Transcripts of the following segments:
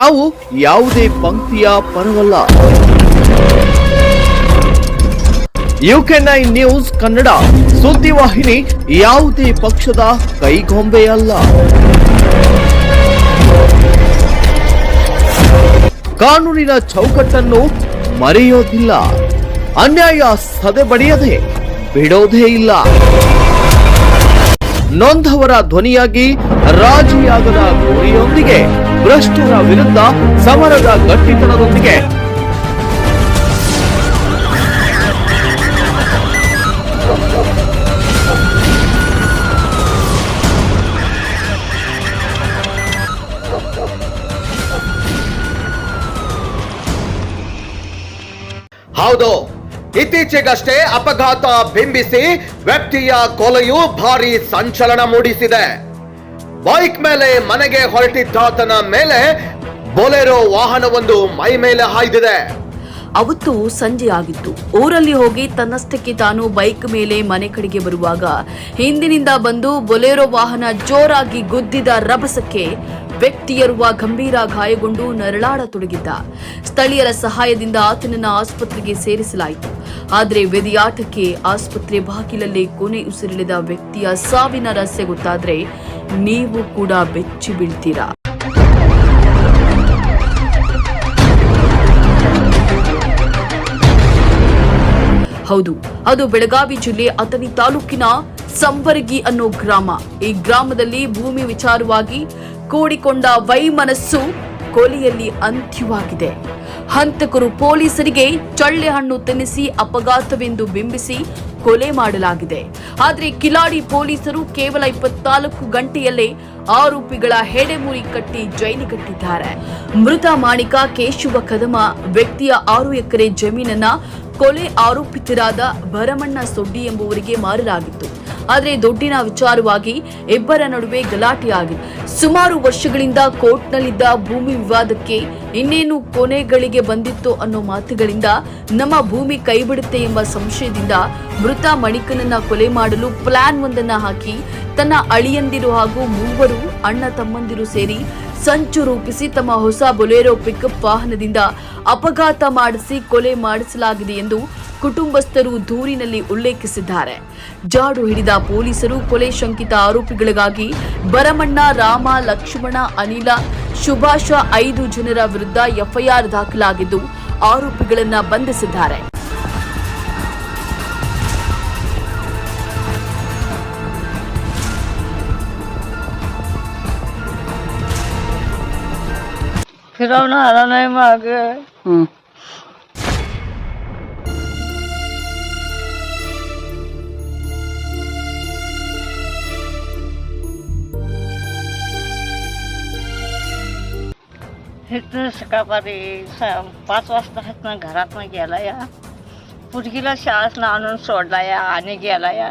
ನಾವು ಯಾವುದೇ ಪಂಕ್ತಿಯ ಪರವಲ್ಲ. You can I news Kannada ಸುದ್ದಿವಾಹಿನಿ ಯಾವುದೇ ಪಕ್ಷದ ಕೈಗೊಂಬೆಯಲ್ಲ. ಕಾನೂನಿನ ಚೌಕಟ್ಟನ್ನು ಮರೆಯೋದಿಲ್ಲ. ಅನ್ಯಾಯ ಸದೆಬಡಿಯದೆ ಬಿಡೋದೇ ಇಲ್ಲ. ನೊಂದವರ ಧ್ವನಿಯಾಗಿ ರಾಜಿಯಾಗದ ಗುರಿಯೊಂದಿಗೆ ಭ್ರಷ್ಟರ ವಿರುದ್ಧ ಸಮರದ ಗಟ್ಟಿತನದೊಂದಿಗೆ. ಹೌದು. ಇತ್ತೀಚೆಗಷ್ಟೇ ಅಪಘಾತ ಬಿಂಬಿಸಿ ವ್ಯಕ್ತಿಯ ಕೊಲೆಯು ಭಾರಿ ಸಂಚಲನ ಮೂಡಿಸಿದೆ. ಬೈಕ್ ಮೇಲೆ ಮನೆಗೆ ಹೊರಟಿದ್ದಾತನ ಮೇಲೆ ಬೊಲೆರೋ ವಾಹನವೊಂದು ಮೈ ಮೇಲೆ ಹಾಯ್ದಿದೆ. ಅವತ್ತು ಸಂಜೆ ಆಗಿತ್ತು. ಊರಲ್ಲಿ ಹೋಗಿ ತನ್ನಷ್ಟಕ್ಕೆ ತಾನು ಬೈಕ್ ಮೇಲೆ ಮನೆ ಕಡೆಗೆ ಬರುವಾಗ ಹಿಂದಿನಿಂದ ಬಂದು ಬೊಲೆರೋ ವಾಹನ ಜೋರಾಗಿ ಗುದ್ದಿದ ರಭಸಕ್ಕೆ ವ್ಯಕ್ತಿಯರುವ ಗಂಭೀರ ಗಾಯಗೊಂಡು ನರಳಾಡತೊಡಗಿದ್ದ. ಸ್ಥಳೀಯರ ಸಹಾಯದಿಂದ ಆತನನ್ನು ಆಸ್ಪತ್ರೆಗೆ ಸೇರಿಸಲಾಯಿತು. ಆದರೆ ವ್ಯದಿಯಾಟಕ್ಕೆ ಆಸ್ಪತ್ರೆ ಬಾಗಿಲಲ್ಲೇ ಕೊನೆ ಉಸಿರಿಳಿದ ವ್ಯಕ್ತಿಯ ಸಾವಿನ ರಹಸ್ಯ ಗೊತ್ತಾದ್ರೆ ನೀವು ಕೂಡ ಬೆಚ್ಚಿ ಬೀಳ್ತೀರಾ? ಹೌದು, ಅದು ಬೆಳಗಾವಿ ಜಿಲ್ಲೆ ಅಥಣಿ ತಾಲೂಕಿನ ಸಂಬರಗಿ ಅನ್ನೋ ಗ್ರಾಮ. ಈ ಗ್ರಾಮದಲ್ಲಿ ಭೂಮಿ ವಿಚಾರವಾಗಿ ಕೂಡಿಕೊಂಡ ವೈಮನಸ್ಸು ಕೊಲೆಯಲ್ಲಿ ಅಂತ್ಯವಾಗಿದೆ. ಹಂತಕರು ಪೊಲೀಸರಿಗೆ ಚಳ್ಳೆ ಹಣ್ಣು ತಿನ್ನಿಸಿ ಅಪಘಾತವೆಂದು ಬಿಂಬಿಸಿ ಕೊಲೆ ಮಾಡಲಾಗಿದೆ. ಆದರೆ ಕಿಲಾಡಿ ಪೊಲೀಸರು ಕೇವಲ ಇಪ್ಪತ್ನಾಲ್ಕು ಗಂಟೆಯಲ್ಲೇ ಆರೋಪಿಗಳ ಹೆಡೆಮುರಿ ಕಟ್ಟಿ ಜೈಲಿಗಟ್ಟಿದ್ದಾರೆ. ಮೃತ ಮಾಣಿಕ ಕೇಶವ ಕದಮ ವ್ಯಕ್ತಿಯ ಆರು ಎಕರೆ ಜಮೀನನ್ನ ಕೊಲೆ ಆರೋಪಿತರಾದ ಭರಮಣ್ಣ ಸೊಡ್ಡಿ ಎಂಬುವರಿಗೆ ಮಾರಲಾಗಿತ್ತು. ಆದರೆ ದೊಡ್ಡಿನ ವಿಚಾರವಾಗಿ ಇಬ್ಬರ ನಡುವೆ ಗಲಾಟೆಯಾಗಿದೆ. ಸುಮಾರು ವರ್ಷಗಳಿಂದ ಕೋರ್ಟ್ನಲ್ಲಿದ್ದ ಭೂಮಿ ವಿವಾದಕ್ಕೆ ಇನ್ನೇನು ಕೊನೆಗಳಿಗೆ ಬಂದಿತ್ತು ಅನ್ನೋ ಮಾತುಗಳಿಂದ ನಮ್ಮ ಭೂಮಿ ಕೈಬಿಡುತ್ತೆ ಎಂಬ ಸಂಶಯದಿಂದ ಮೃತ ಮಣಿಕನನ್ನ ಕೊಲೆ ಮಾಡಲು ಪ್ಲಾನ್ ಒಂದನ್ನ ಹಾಕಿ, ತನ್ನ ಅಳಿಯಂದಿರು ಹಾಗೂ ಮೂವರು ಅಣ್ಣ ತಮ್ಮಂದಿರು ಸೇರಿ ಸಂಚು ರೂಪಿಸಿ ತಮ್ಮ ಹೊಸ ಬೊಲೆರೋ ಪಿಕಪ್ ವಾಹನದಿಂದ ಅಪಘಾತ ಮಾಡಿಸಿ ಕೊಲೆ ಮಾಡಿಸಲಾಗಿದೆ ಎಂದು ಕುಟುಂಬಸ್ಥರು ದೂರಿನಲ್ಲಿ ಉಲ್ಲೇಖಿಸಿದ್ದಾರೆ ಜಾಡು ಹಿಡಿದ ಪೊಲೀಸರು ಕೊಲೆ ಶಂಕಿತ ಆರೋಪಿಗಳಿಗಾಗಿ ಭರಮಣ್ಣ ರಾಮ ಲಕ್ಷ್ಮಣ ಅನಿಲ ಸುಭಾಷ ಐದು ಜನರ ವಿರುದ್ಧ ಎಫ್ಐಆರ್ ದಾಖಲಾಗಿದ್ದು ಆರೋಪಿಗಳನ್ನ ಬಂಧಿಸಿದ್ದಾರೆ फिरवणं आला इथं सकाळपारी सा- पाच वाजता इथनं घरातनं गेला या पुरगीला शाळेतनं आणून सोडला या आणि गेला या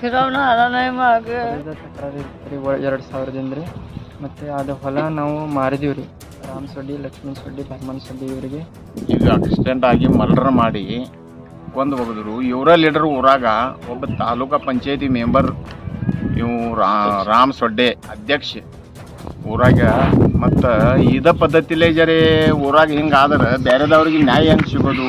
फिरवणं आला नाही माग ಹೊಲದ ತಕರಾರು ಇತ್ತು ರೀ ಎರಡು ಸಾವಿರದಿಂದ ರೀ ಮತ್ತು ಅದು ಹೊಲ ನಾವು ಮಾರಿದೀವಿ ರೀ ರಾಮ್ ಸೊಡ್ಡಿ ಲಕ್ಷ್ಮಣ್ ಸೊಡ್ಡಿ ಭರ್ಮನ್ ಸೊಡ್ಡಿ ಇವರಿಗೆ ಇದು ಆಕ್ಸಿಡೆಂಟ್ ಆಗಿ ಮರ್ಡರ್ ಮಾಡಿ ಕೊಂದು ಹೋಗಿದ್ರು ಇವರ ಲೀಡರ್ ಊರಾಗ ಒಬ್ಬ ತಾಲೂಕಾ ಪಂಚಾಯತಿ ಮೆಂಬರ್ ಇವು ರಾ- ರಾಮ್ ಸೊಡ್ಡೆ ಅಧ್ಯಕ್ಷ ಊರಾಗ. ಮತ್ತು ಇದ ಪದ್ಧತಿಲೇ ಜರಿ ಊರಾಗ ಹಿಂಗಾದ್ರೆ ಬೇರೆದವ್ರಿಗೆ ನ್ಯಾಯ ಹೆಂಗೆ ಸಿಗೋದು?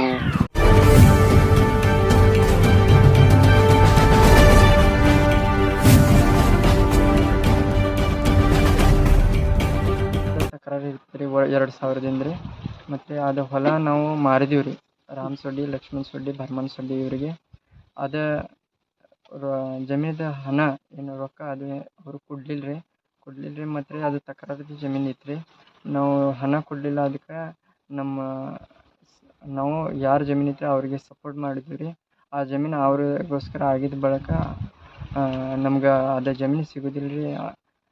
ತಕರಾರು ಎರಡು ಸಾವಿರದಿಂದ ರೀ. ಮತ್ತು ಅದು ಹೊಲ ನಾವು ಮಾರಿದೀವಿ ರೀ. ರಾಮ್ ಸೊಡ್ಡಿ, ಲಕ್ಷ್ಮಣ್ ಸೊಡ್ಡಿ, ಭರ್ಮನ್ ಸೊಡ್ಡಿ ಇವರಿಗೆ. ಅದು ಜಮೀದ ಹಣ ಏನು ರೊಕ್ಕ ಅದು ಅವರು ಕೊಡ್ಲಿಲ್ಲ ರೀ ಕೊಡ್ಲಿಲ್ಲ ರೀ ಮತ್ತು ರೀ ಅದು ತಕರಾರು ಜಮೀನು ಇತ್ತು ರೀ ನಾವು ಹಣ ಕೊಡಲಿಲ್ಲ ಅದಕ್ಕೆ ನಮ್ಮ ನಾವು ಯಾರ ಜಮೀನು ಇತ್ತು ಅವರಿಗೆ ಸಪೋರ್ಟ್ ಮಾಡಿದ್ವಿ ರೀ ಆ ಜಮೀನು ಅವ್ರಿಗೋಸ್ಕರ ಆಗಿದ್ದ ಬಳಿಕ ನಮ್ಗೆ ಅದು ಜಮೀನು ಸಿಗೋದಿಲ್ಲ ರೀ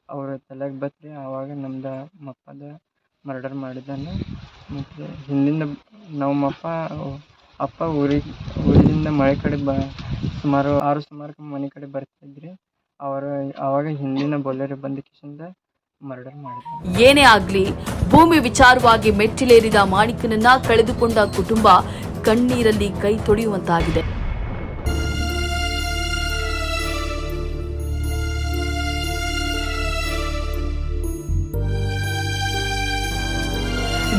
ಅವ್ರ ತಲೆಗೆ ಬತ್ರಿ. ಆವಾಗ ನಮ್ದು ಮಪ್ಪದ ಮರ್ಡರ್ ಮಾಡಿದ್ದಾನೆ. ಮತ್ತು ಹಿಂದಿಂದ ನಮ್ಮ ಅಪ್ಪ ಅಪ್ಪ ಊರಿಗೆ ಊರಿಂದ ಮಳೆ ಕಡೆ ಬ, ಸುಮಾರು ಆರು ಸುಮಾರು ಮನೆ ಕಡೆ ಬರ್ತಿದ್ರಿ. ಅವರು ಆವಾಗ ಹಿಂದಿನ ಬೊಲೆರೋ ಬಂದ ಮರ್ಡರ್ ಮಾಡಿದ ಏನೇ ಆಗ್ಲಿ, ಭೂಮಿ ವಿಚಾರವಾಗಿ ಮೆಟ್ಟಿಲೇರಿದ ಮಾಣಿಕನನ್ನ ಕಳೆದುಕೊಂಡ ಕುಟುಂಬ ಕಣ್ಣೀರಲ್ಲಿ ಕೈ ತೊಳೆಯುವಂತಾಗಿದೆ.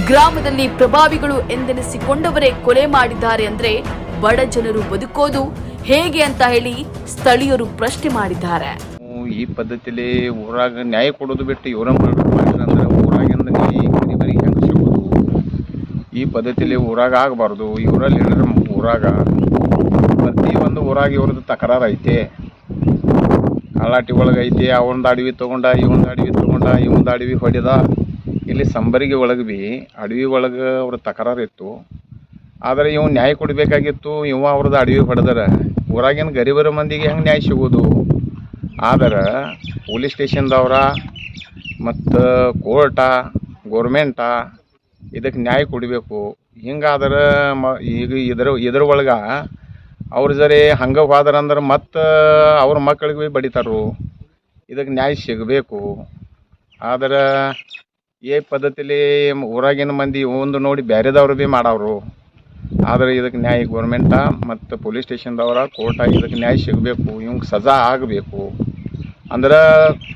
ಗ್ರಾಮದಲ್ಲಿ ಪ್ರಭಾವಿಗಳು ಎಂದೆನಿಸಿಕೊಂಡವರೇ ಕೊಲೆ ಮಾಡಿದ್ದಾರೆ ಅಂದ್ರೆ ಬಡ ಜನರು ಬದುಕೋದು ಹೇಗೆ ಅಂತ ಹೇಳಿ ಸ್ಥಳೀಯರು ಪ್ರಶ್ನೆ ಮಾಡಿದ್ದಾರೆ. ಈ ಪದ್ಧತಿಲಿ ಊರಾಗ ನ್ಯಾಯ ಕೊಡೋದು ಬಿಟ್ಟು ಇವರ ಹೆಂಗೆ ಸಿಗೋದು? ಈ ಪದ್ಧತಿಲಿ ಊರಾಗ ಆಗಬಾರ್ದು. ಇವರಲ್ಲಿ ಊರಾಗ. ಪ್ರತಿ ಒಂದು ಊರಾಗ ಇವ್ರದ್ದು ತಕರಾರು ಐತೆ. ಕಾಲಾಟಿ ಒಳಗೆ ಐತಿ ಅವನದು ಅಡವಿ ತೊಗೊಂಡ ಇವೊಂದು ಅಡವಿ ತೊಗೊಂಡ ಇವೊಂದು ಅಡವಿ ಹೊಡೆದ. ಇಲ್ಲಿ ಸಂಬರಿಗೆ ಒಳಗೆ ಭೀ ಅಡವಿ ಒಳಗೆ ಅವ್ರ ತಕರಾರು ಇತ್ತು. ಆದರೆ ಇವ್ ನ್ಯಾಯ ಕೊಡಬೇಕಾಗಿತ್ತು. ಇವ ಅವ್ರದ್ದು ಅಡವಿ ಹೊಡೆದರ ಊರಾಗಿನ ಗರೀಬರ ಮಂದಿಗೆ ಹೆಂಗೆ ನ್ಯಾಯ ಸಿಗೋದು ಆದ್ರೆ ಪೊಲೀಸ್ ಸ್ಟೇಷನ್ದವ್ರ ಮತ್ತು ಕೋರ್ಟ ಗೋರ್ಮೆಂಟ ಇದಕ್ಕೆ ನ್ಯಾಯ ಕೊಡಬೇಕು. ಹಿಂಗಾದ್ರೆ ಮ, ಈಗ ಇದ್ರ ಇದ್ರ ಒಳಗೆ ಅವ್ರು ಜರಿ ಹಂಗೆ ಹೋದ್ರಂದ್ರೆ ಮತ್ತು ಅವ್ರ ಮಕ್ಕಳಿಗೆ ಭೀ ಬಡಿತಾರು. ಇದಕ್ಕೆ ನ್ಯಾಯ ಸಿಗಬೇಕು. ಆದ್ರೆ ಈ ಪದ್ಧತಿಲಿ ಊರಾಗಿನ ಮಂದಿ ಒಂದು ನೋಡಿ ಬೇರೆದವ್ರು ಭೀ ಮಾಡವ್ರು. ಆದರೆ ಇದಕ್ಕೆ ನ್ಯಾಯ ಗೌರ್ಮೆಂಟ ಮತ್ತು ಪೊಲೀಸ್ ಸ್ಟೇಷನ್ದವರ ಕೋರ್ಟ ಇದಕ್ಕೆ ನ್ಯಾಯ ಸಿಗಬೇಕು ಇವಂಗೆ ಸಜಾ ಆಗಬೇಕು. ಅಂದ್ರೆ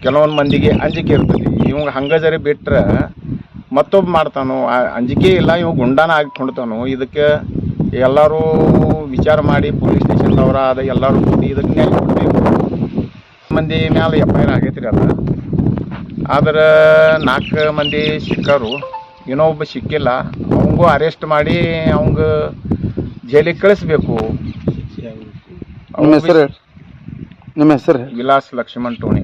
ಕೆಲವೊಂದು ಮಂದಿಗೆ ಅಂಜಿಕೆ ಇರ್ತದೆ. ಇವಂಗೆ ಹಂಗೆ ಜರಿ ಬಿಟ್ರೆ ಮತ್ತೊಬ್ಬ ಮಾಡ್ತಾನೋ ಅಂಜಿಕೆ ಇಲ್ಲ ಇವ್ ಗುಂಡಾನ ಆಗಿಕೊಂಡ್ತಾನು ಇದಕ್ಕೆ ಎಲ್ಲರೂ ವಿಚಾರ ಮಾಡಿ ಪೊಲೀಸ್ ಸ್ಟೇಷನ್ದವರ ಅದ ಎಲ್ಲರೂ ಕೂಡಿ ಇದಕ್ಕೆ ನ್ಯಾಯ ಕೊಡಬೇಕು. ಮಂದಿ ಮ್ಯಾಲೆ ಎಫ್ ಐ ಆರ್ ಆಗೈತ್ರಿ ಅದು. ಆದ್ರೆ ನಾಲ್ಕು ಮಂದಿ ಸಿಕ್ಕರು. ಇನ್ನೊಬ್ಬ ಸಿಕ್ಕಿಲ್ಲ ಅವಂಗು ಅರೆಸ್ಟ್ ಮಾಡಿ ಅವಂಗ ಜೈಲಿಗೆ ಕಳಿಸ್ಬೇಕು. ನಿಮ್ಮ ಹೆಸರು ನಿಮ್ಮ ಹೆಸರು ವಿಲಾಸ್ ಲಕ್ಷ್ಮಣ್ ಟೋಣಿ.